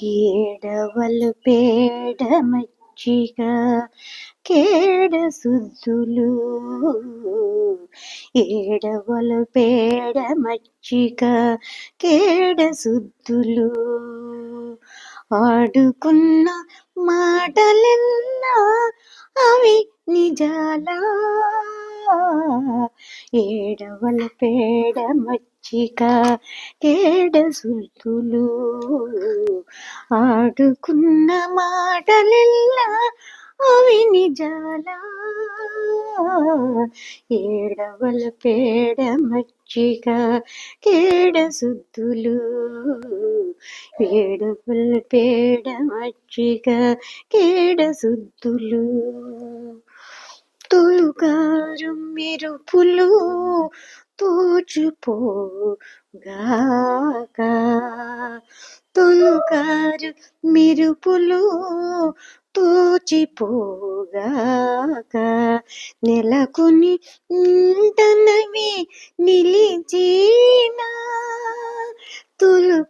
ఏడవలు పేడ మచ్చిక కేడ సుద్దులు. ఏడవలు పేడ మచ్చిక కేడ సుద్దులు. ఆడుకున్న మాటలెన్నా అవి నిజాలా? ఏడవల పేడ మచ్చిక కేడ సుద్దులు ఆడుకున్న మాటలెల్లా అవి నిజాలా? ఏడవల పేడ మచ్చిక కేడ సుద్దులు ఏడవల పేడ మచ్చిక కేడ సుద్దులు తొలుగారు మెరుపులు తోచుపోగాక తొలుగారు మెరుపులు తోచిపోగాక నెలకొని నింటనవి నిలిచినా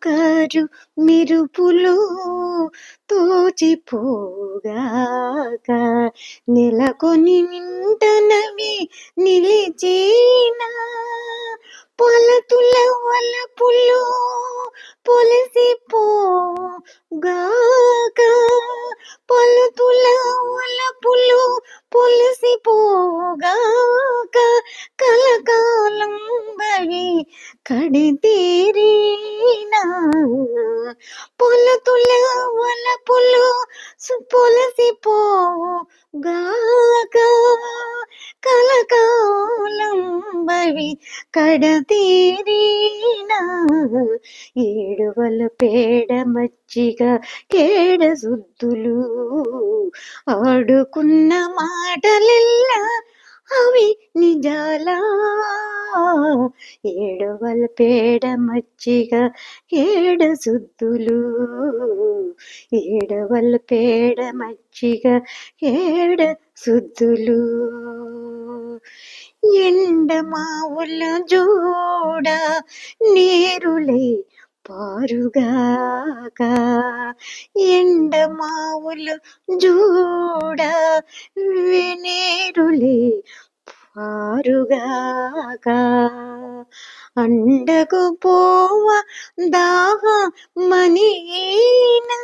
కరు మిరుపులు తోచిపోగాక నెలకొని నింటనవి నిలిచేనా? పొలతుల వలపులు పొలసిపోగాక కడితీరినా పొలతుల వలపులు పొలసిపోగాక కలకాలం బవి కడతీరీనా ఏడువల పేడ మచ్చిగ కేడ సుద్దులు. ఆడుకున్న మాటలెల్లా అవి నిజాలా? ఏడవల పేడ మచ్చిగా ఏడ సుద్దులు. ఏడవల పేడ మచ్చిగా ఏడ సుద్దులు. ఎండ మావుల జోడ నీరులై పారుగాక. ఎండ ఎండమావులు జోడ నేరులే పారుగాక అండకు పోవ దాహ మనీనా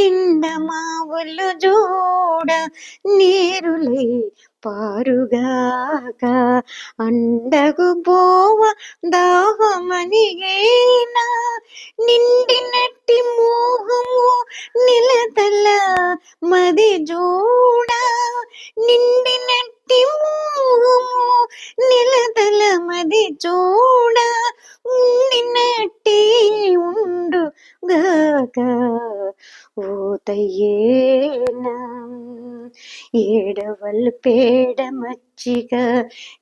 ఎండమావులు జోడ నీరులే పారుగాక అండకు పోవ దాహమనిగేనా నిండినట్టి మోహము నిలతల మది జోడ నిండినట్టి నిలదల మది చూడ ఉండినట్టి ఉండు గాక. తయ్యేనా ఏడవల్ పేడ మచ్చిక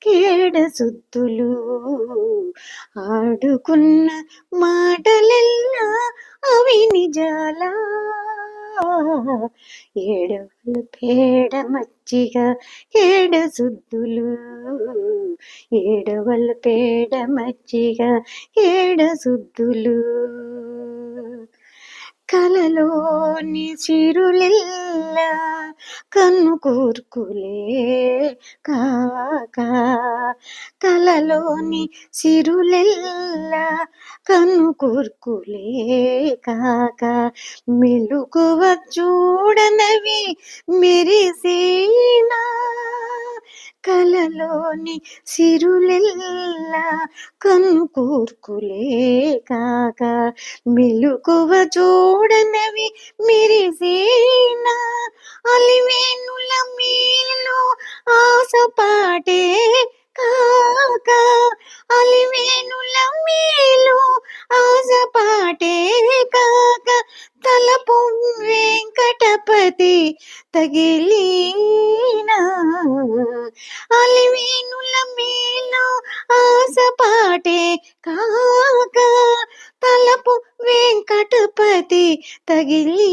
కేడ సుద్దులు. ఆడుకున్న మాటలెల్లా అవి నిజాలా ఏడవలు పేడ మచ్చిగ కేడ సుద్దులు? ఏడవలు పేడ మచ్చిగ ఏడ సుద్దులు? కలలోని చిరులెల్లా కన్ను కూర్కులే కాక కలలోని సిరులెల్లా కన్ను కూర్కులే కాక. మెలుకువ చూడనవి మెరిసేనా? కలలోని సిరులెల్లా కన్ను కూర్కులే కాక మెలుకువ చూడనవి మిరిసేనా అలివేనుల మేలు ఆశపాటే కాక అలివేనుల మేలు ఆశపాటే కాక తలపు వెంకటపతి తగిలినా అలివేనుల మేలో ఆశపాటే కాక తలపు వెంకటపతి తగిలి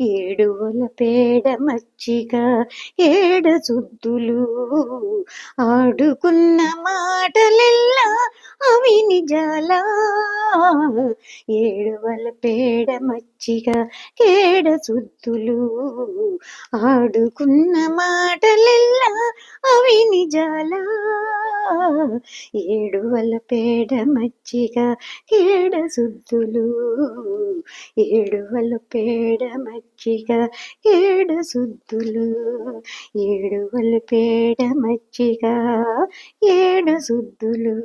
ఏడువల పేడ మచ్చిక ఏడ సుద్దులు. ఆడుకున్న మాటలెల్లా అవి నిజాలా? ఏడువల పేడ మచ్చిక ఏడ సుద్దులు. ఆడుకున్న మాటలెల్లా అవి నిజాలా? ఏడువల పేడ మచ్చిగా ఏడ సుద్దులు? ఏడువల పేడ మజ్జిగ ఏడ సుద్దులు? ఏడువల పేడ మజ్జిగ ఏడ సుద్దులు?